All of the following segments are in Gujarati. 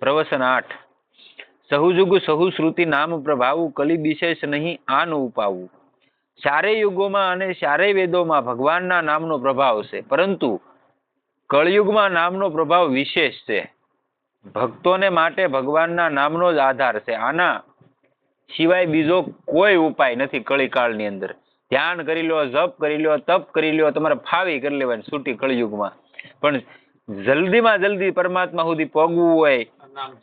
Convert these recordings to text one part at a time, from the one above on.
પ્રવસન આઠ. સહુજુગ સહુશ્રુતિ નામ પ્રભાવું, કલી વિશેષ નહીં, આન ઉપાવું. ચારે યુગોમાં અને ચારે વેદોમાં ભગવાનના નામનો પ્રભાવ છે. પરંતુ કળયુગમાં નામનો પ્રભાવ વિશેષ છે. ભક્તોને માટે ભગવાનના નામનો જ આધાર છે. આના સિવાય બીજો કોઈ ઉપાય નથી કળીકાળની અંદર. ધ્યાન કરી લો, જપ કરી લો, તપ કરી લો, તમારે ફાવી કરી લેવાની છૂટી કળયુગમાં. પણ જલ્દીમાં જલ્દી પરમાત્મા સુધી પગવું હોય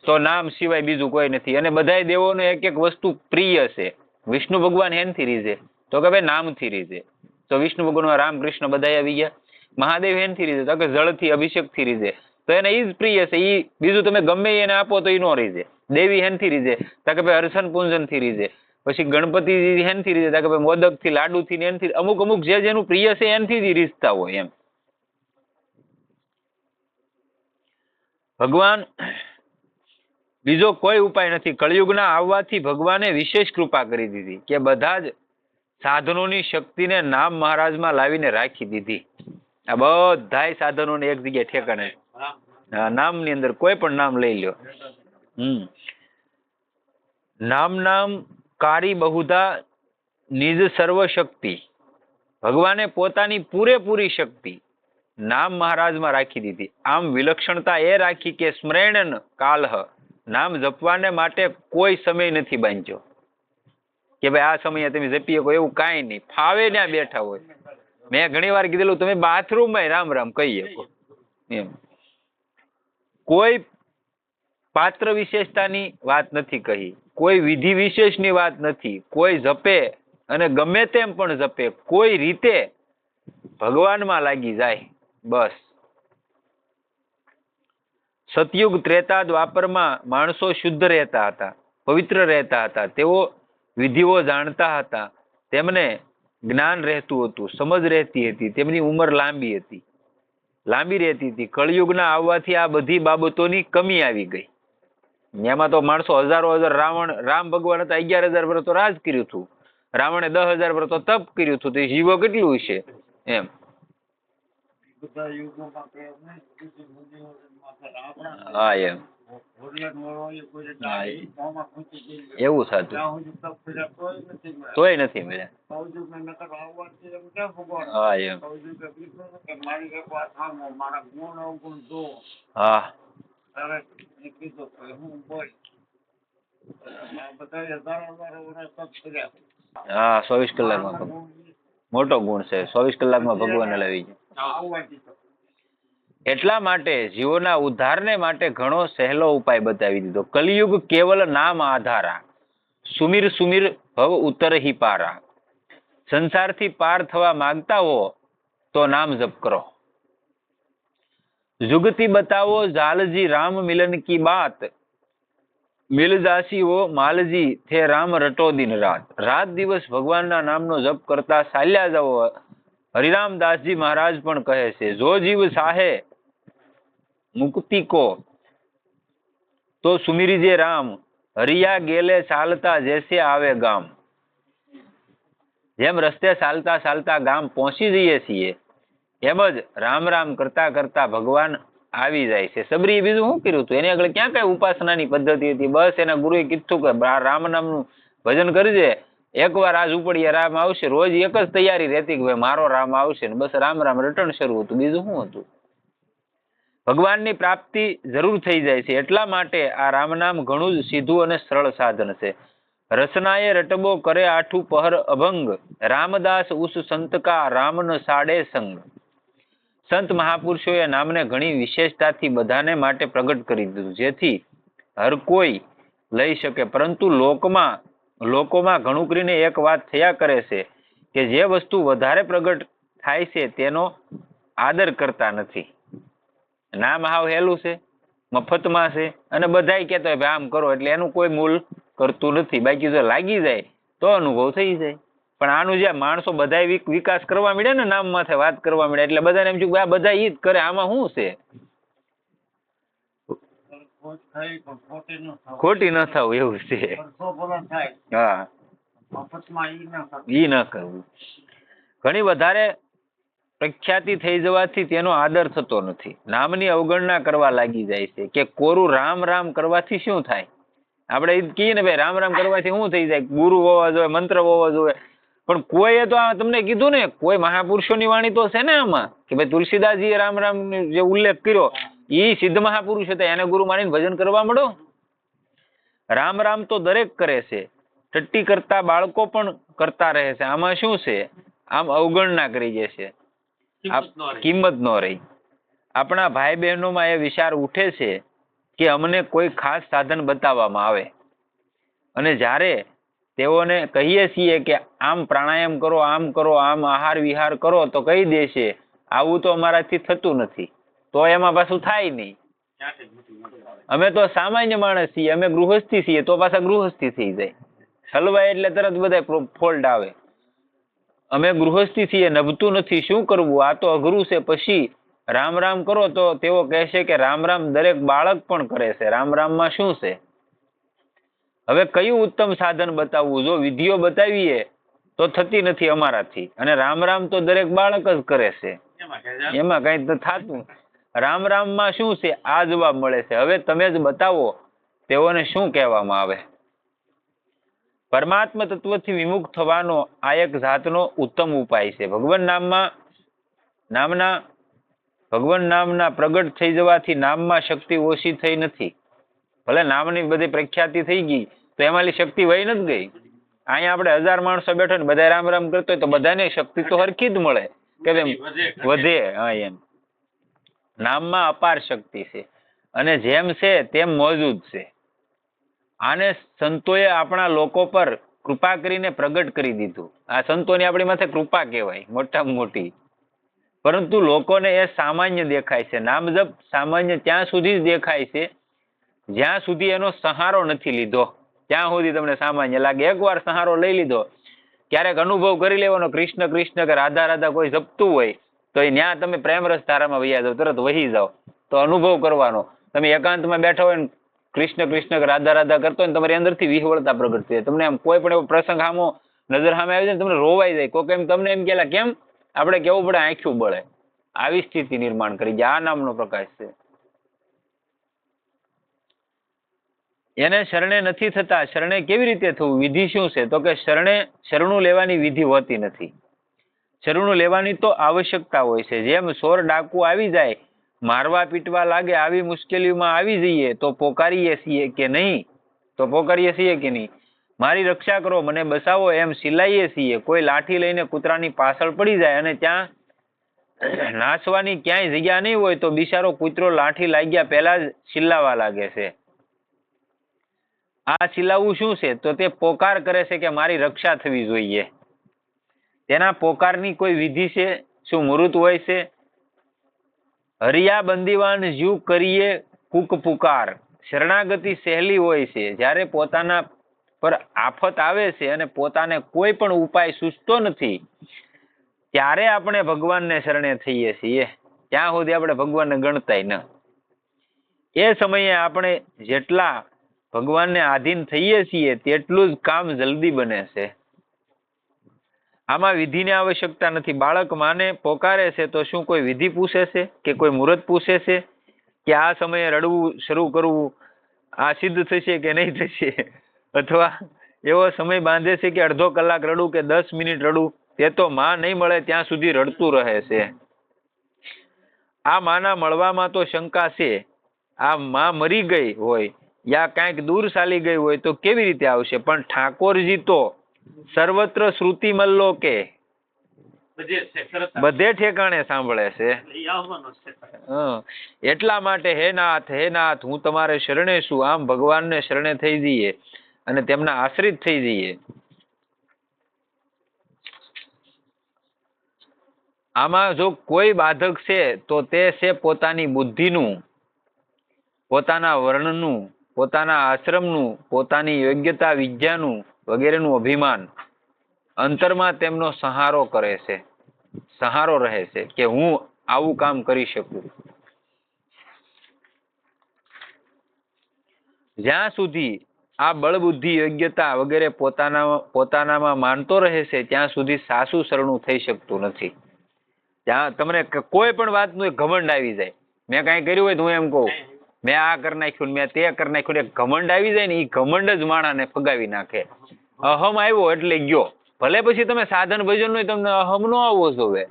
તો નામ સિવાય બીજું કોઈ નથી. અને બધા દેવોને એક એક વસ્તુ પ્રિય છે. વિષ્ણુ ભગવાન હેનથી રીઝે. તો કે ભાઈ નામથી રીઝે. તો વિષ્ણુ ભગવાન રામ કૃષ્ણ બધાય આવી ગયા. મહાદેવ હેનથી રીઝે. તો કે જળથી, અભિષેકથી રીઝે. તો એને ઈ જ પ્રિય છે. ઈ બીજું તમે ગમે એને આપો તો ઈ નો રીઝે. દેવી હેનથી રીઝે. તો કે ભાઈ હર્ષન પૂંજનથી રીઝે. પછી ગણપતિ હેનથી રીઝે. તો કે ભાઈ મોદકથી, લાડુથી ને એનથી. અમુક અમુક જે જેનું પ્રિય છે એનથી જ રીઝતા હોય એમ. ભગવાન બીજો કોઈ ઉપાય નથી. કળિયુગના આવવાથી ભગવાને વિશેષ કૃપા કરી દીધી કે બધા જ સાધનોની શક્તિને નામ મહારાજમાં લાવીને રાખી દીધી. આ બધાય સાધનોને એક જગ્યાએ ઠેકાણે. નામની અંદર કોઈ પણ નામ લઈ લ્યો. હમ. નામ નામ કારી બહુધા નિજ સર્વ શક્તિ. ભગવાને પોતાની પૂરેપૂરી શક્તિ નામ મહારાજમાં રાખી દીધી. આમ વિલક્ષણતા એ રાખી કે સ્મરણ કાલહ. નામ જપવાને માટે કોઈ સમય નથી બાંધ્યો. કે ભાઈ આ સમયે તમે જપી શકો એવું કાંઈ નહીં. ફાવે ત્યાં બેઠા હોય. મેં ઘણી વાર કીધેલું, તમે બાથરૂમમાં રામ રામ કહી. શકો એમ. કોઈ પાત્ર વિશેષતાની વાત નથી કહી. કોઈ વિધિ વિશેષની વાત નથી. કોઈ જપે અને ગમે તેમ પણ જપે. કોઈ રીતે ભગવાનમાં લાગી જાય. બસ. સતયુગ ત્રેતા દ્વાપરમાં માણસો શુદ્ધ રહેતા હતા, પવિત્ર રહેતા હતા, તેઓ વિધિઓ જાણતા હતા, તેમને જ્ઞાન રહેતું હતું, સમજ રહેતી હતી, તેમની ઉંમર લાંબી હતી. લાંબી રહેતી હતી. કળિયુગના આવવાથી આ બધી બાબતોની કમી આવી ગઈ. એમાં તો માણસો હજારો હજાર રાવણ, રામ ભગવાન હતા, અગિયાર હજાર વર્ષ રાજ કર્યું હતું. રાવણે દસ હજાર વર્ષ તપ કર્યું હતું. તે જીવો કેટલું છે એમ. હા એમ. એવું થતું ત્યાં નથી મળ્યા. હા એમ. હા. મેં હું ચોવીસ કલાકમાં માં મોટો ગુણ છે. ચોવીસ કલાકમાં ભગવાન લાવી જાય. એટલા માટે જીવોના ઉદ્ધારને માટે ઘણો સહેલો ઉપાય બતાવી દીધો. કલિયુગ કેવલ નામ આધારા. સુમીર સુમીર ભવ ઉતરહી પારા. સંસારથી પાર થવા માંગતા હો તો નામ જપ કરો. જુગતી બતાવો જાલજી રામ મિલન કી બાત. મિલ જાસી હો માલજી થે રામ રટો દિન રાત. રાત દિવસ ભગવાનના નામનો જપ કરતા ચાલ્યા જાઓ. હરિરામદાસજી મહારાજ પણ કહે છે, જો જીવ સાહે મુક્તિ કો તો સુમિરીજે રામ, હરિયા ગેલે ચાલતા જેસે આવે ગામ. જેમ રસ્તે ચાલતા ચાલતા ગામ પહોંચી જઈએ છીએ, એમ જ રામ રામ કરતા કરતા ભગવાન આવી જાય છે. સબરી બીજું શું કર્યું હતું એની આગળ ક્યાં કઈ ઉપાસનાની પદ્ધતિ હતી? બસ એના ગુરુએ કીધું કે રામ નામનું ભજન કરજે. એકવાર આજ ઉપડીએ રામ આવશે, રોજ એક જ તૈયારી રહેતી કે ભાઈ મારો રામ આવશે ને બસ રામ રામ રટણ શરૂ હતું. બીજું શું હતું? ભગવાનની પ્રાપ્તિ જરૂર થઈ જાય છે. એટલા માટે આ રામ નામ ઘણું જ સીધું અને સરળ સાધન છે. રસનાએ રટબો કરે આઠું પહર અભંગ. રામદાસ ઉસ સંતકા રામન સાડે સંગ. સંત મહાપુરુષોએ નામને ઘણી વિશેષતાથી બધાને માટે પ્રગટ કરી દીધું. જેથી હર કોઈ લઈ શકે. પરંતુ લોકમાં, લોકોમાં ઘણું કરીને એક વાત થયા કરે છે કે જે વસ્તુ વધારે પ્રગટ થાય છે તેનો આદર કરતા નથી. નામ હાવ હેલું છે મફતમાં છે અને બધાય કહેતા હોય આમ કરો એટલે એનું કોઈ મૂલ કરતું નથી. બાકી જો લાગી જાય તો અનુભવ થઈ જાય. પણ આનું જે માણસો બધાય વિક- વિકાસ કરવા મળે ને નામ માથે વાત કરવા મળે એટલે બધાને એમ કે આ બધા ઈ જ કરે આમાં શું છે? ખોટ ન થવું. એવું છે. હા. ઈ ન કરવું. ઘણી વધારે પ્રખ્યાતિ થઈ જવાથી તેનો આદર થતો નથી. નામની અવગણના કરવા લાગી જાય છે કે કોરું રામ રામ કરવાથી શું થાય? આપણે કહીએ ને ભાઈ, રામ રામ કરવાથી શું થઈ જાય? ગુરુ હોવા જોઈએ, મંત્ર હોવા જોઈએ. પણ કોઈએ તો આ તમને કીધું ને, કોઈ મહાપુરુષોની વાણી તો છે ને આમાં, કે ભાઈ તુલસીદાસજીએ રામ રામ જે ઉલ્લેખ કર્યો એ સિદ્ધ મહાપુરુષ હતા, એને ગુરુ માનીને ભજન કરવા મળો? રામ રામ તો દરેક કરે છે. ટટ્ટી કરતા બાળકો પણ કરતા રહે છે. આમાં શું છે? આમ અવગણના કરી જશે કિંમત ન રહી. આપણા ભાઈ બહેનોમાં એ વિચાર ઉઠે છે કે અમને કોઈ ખાસ સાધન બતાવવામાં આવે. અને જ્યારે તેઓને કહીએ છીએ કે આમ પ્રાણાયામ કરો આમ કરો આમ આહાર વિહાર કરો તો કહી દેશે આવું તો અમારાથી થતું નથી. તો એમાં પાછું થાય નહીં. અમે તો સામાન્ય માણસ છીએ અમે ગૃહસ્થી છીએ તો પાછા ગૃહસ્થી થઈ જાય. હલવાય એટલે તરત બધા ફોલ્ટ આવે. અમે ગૃહસ્થી છીએ નભતું નથી શું કરવું? આ તો અઘરું છે. પછી રામ રામ કરો તો તેઓ કહેશે કે રામ રામ દરેક બાળક પણ કરે છે. રામ રામમાં શું છે? હવે કયું ઉત્તમ સાધન બતાવવું? જો વિધિઓ બતાવીએ તો થતી નથી અમારાથી. અને રામ રામ તો દરેક બાળક જ કરે છે. એમાં કઈ તો થાતું. રામ રામમાં શું છે? આ જવાબ મળે છે. હવે તમે જ બતાવો તેઓને શું કહેવામાં આવે? પરમાત્મ તત્વથી વિમુખ થવાનો આ એક જાતનો ઉત્તમ ઉપાય છે. ભગવાન નામમાં, નામના, ભગવાન નામના પ્રગટ થઈ જવાથી નામમાં શક્તિ ઓછી થઈ નથી. ભલે નામની બધી પ્રખ્યાતિ થઈ ગઈ, તો એમાંની શક્તિ વહી નથી ગઈ. અહીંયા આપણે હજાર માણસો બેઠો ને બધા રામ રામ કરતો હોય તો બધાને શક્તિ તો હરખી જ મળે. કે વધે, હા, એમ. નામમાં અપાર શક્તિ છે. અને જેમ છે તેમ મોજૂદ છે. આને સંતોએ આપણા લોકો પર કૃપા કરીને પ્રગટ કરી દીધું. આ સંતોની આપણી માથે કૃપા કહેવાય, મોટામાં મોટી. પરંતુ લોકોને એ સામાન્ય દેખાય છે. નામ જપ સામાન્ય ત્યાં સુધી જ દેખાય છે, જ્યાં સુધી એનો સહારો નથી લીધો. ત્યાં સુધી તમને સામાન્ય લાગે. એકવાર સહારો લઈ લીધો, ક્યારેક અનુભવ કરી લેવાનો, કૃષ્ણ કૃષ્ણ કે રાધા રાધા કોઈ જપતું હોય, તો એ ત્યાં તમે પ્રેમ રસ ધારામાં વૈયા જાઓ, તરત વહી જાઓ. તો અનુભવ કરવાનો. તમે એકાંતમાં બેઠા હોય ને કૃષ્ણ કૃષ્ણ રાધા રાધા કરતો હોય તમારી અંદરથી વિહવળતા પ્રગટ જાય તમને આમ કોઈ પણ એવો પ્રસંગ સામો નજર સામે આવી જાય તમને રોવાઈ જાય. કોક એમ તમને એમ કહેલા, કેમ? આપણે કેવું પડે? આંખ્યું બળે. આવી સ્થિતિ નિર્માણ કરી આ નામનો પ્રકાશ છે. એને શરણે નથી થતા. શરણે કેવી રીતે થવું? વિધિ શું છે? તો કે શરણે શરણું લેવાની વિધિ હોતી નથી. શરણું લેવાની તો આવશ્યકતા હોય છે. જેમ સોર ડાકુ આવી જાય મારવા પીટવા લાગે આવી મુશ્કેલીઓમાં આવી જઈએ તો પોકારીએ છીએ કે નહીં? તો પોકારીએ છીએ કે નહીં? મારી રક્ષા કરો, મને બસાવો, એમ સિલાઈએ છીએ. કોઈ લાઠી લઈને કૂતરાની પાછળ પડી જાય અને ત્યાં નાસવાની ક્યાંય જગ્યા નહીં હોય તો બિચારો કૂતરો લાઠી લાગ્યા પહેલા જ સિલાવા લાગે છે. આ સિલાવવું શું છે? તો તે પોકાર કરે છે કે મારી રક્ષા થવી જોઈએ. તેના પોકારની કોઈ વિધિ છે? શું મુહૂર્ત હોય છે? હરિયા બંદીવાન જીવ કરીએ કુક પુકાર. શરણાગતિ સહેલી હોય છે. જ્યારે પોતાના પર આફત આવે છે અને પોતાને કોઈ પણ ઉપાય સૂચતો નથી, ત્યારે આપણે ભગવાનને શરણે થઈએ છીએ. ત્યાં સુધી આપણે ભગવાનને ગણતાય ન. એ સમયે આપણે જેટલા ભગવાનને આધીન થઈએ છીએ, તેટલું જ કામ જલ્દી બને છે. આમાં વિધિની આવશ્યકતા નથી. બાળક માને પોકારે છે તો શું કોઈ વિધિ પૂછે છે કે કોઈ મુહૂર્ત પૂછે છે કે આ સમયે રડવું શરૂ કરવું આ સિદ્ધ થશે કે નહીં થશે? અથવા એવો સમય બાંધે છે કે અડધો કલાક રડું કે દસ મિનિટ રડું, તે તો માં નહીં મળે, ત્યાં સુધી રડતું રહે છે. આ માના મળવામાં તો શંકા છે. આ માં મરી ગઈ હોય યા કાંઈક દૂર ચાલી ગઈ હોય તો કેવી રીતે આવશે? પણ ઠાકોરજી તો સર્વત્ર શ્રુતિ મલ્લો કે? બધે ઠેકાણે સાંભળે છે. એટલા માટે હે નાથ હે નાથ હું તમારે શરણે છું. આમ ભગવાનને શરણે થઈ જઈએ અને તેમના આશ્રિત થઈ જઈએ. આમાં જો કોઈ બાધક છે તો તે છે પોતાની બુદ્ધિનું પોતાના વર્ણનું પોતાના આશ્રમનું પોતાની યોગ્યતા વિદ્યાનું વગેરેનું અભિમાન અંતરમાં તેમનો સહારો કરે છે, સહારો રહે છે કે હું આવું કામ કરી શકું. જ્યાં સુધી આ બળબુદ્ધિ, યોગ્યતા વગેરે પોતાના, પોતાનામાં માનતો રહે છે, ત્યાં સુધી સાસુ શરણું થઈ શકતું નથી. ત્યાં તમને કોઈ પણ વાતનું ઘમંડ આવી જાય. મેં કાંઈ કર્યું હોય તો હું એમ કહું. મેં આ કરી નાખ્યું મેં તે કરી નાખ્યું એક ઘમંડ આવી જાય ને એ ઘમંડ જ માણાને ફગાવી નાખે. અહમ આવ્યો એટલે ગયો. ભલે પછી તમે સાધન ભજન હોય તમને અહમ નો આવવો જોવે.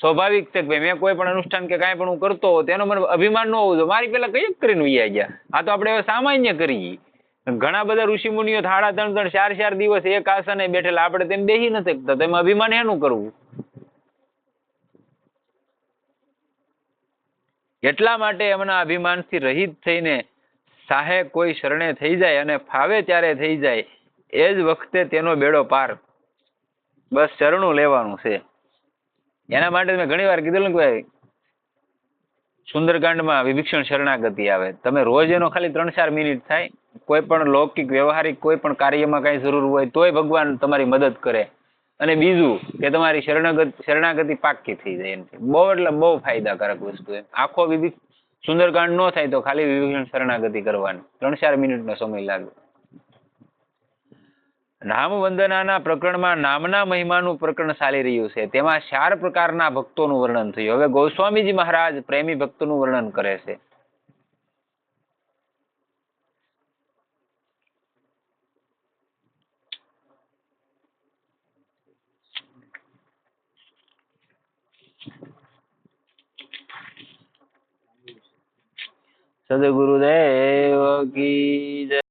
સ્વાભાવિક છે ભાઈ મેં કોઈ પણ અનુષ્ઠાન કે કાંઈ પણ હું કરતો હોઉં, તેનો મને અભિમાન ન હોવું જોઈએ. મારી પેલા કઈ કરીને વૈયા ગયા. આ તો આપણે સામાન્ય કરીએ. ઘણા બધા ઋષિ મુનિઓ થાળા ત્રણ ત્રણ ચાર ચાર દિવસ એક આસને બેઠેલા. આપણે તેમ બેસી નથી શકતા. તેમ અભિમાન એનું કરવું? એટલા માટે એમના અભિમાનથી રહિત થઈને સાહે કોઈ શરણે થઈ જાય અને ફાવે ત્યારે થઈ જાય, એ જ વખતે તેનો બેડો પાર. બસ શરણું લેવાનું છે. એના માટે મેં ઘણી વાર કીધેલું કે ભાઈ, સુંદરકાંડમાં વિભીક્ષણ શરણાગતિ આવે. તમે રોજ એનો ખાલી ત્રણ ચાર મિનિટ થાય, કોઈ પણ લૌકિક વ્યવહારિક કોઈ પણ કાર્યમાં કાંઈ જરૂર હોય તોય ભગવાન તમારી મદદ કરે. અને બીજું કે તમારી શરણાગતિ શરણાગતિ પાક્કી થઈ જાય એમ બહુ એટલે બહુ ફાયદાકારક વસ્તુ એમ. આખો વિભી સુંદરકાંડ ન થાય તો ખાલી વિભીષણ શરણાગતિ કરવાની. ત્રણ ચાર મિનિટનો સમય લાગે. નામ વંદનાના પ્રકરણમાં નામના મહિમાનું પ્રકરણ ચાલી રહ્યું છે. તેમાં ચાર પ્રકારના ભક્તોનું વર્ણન થયું. હવે ગોસ્વામીજી મહારાજ પ્રેમી ભક્તનું વર્ણન કરે છે. સદગુરુદેવ કી જય.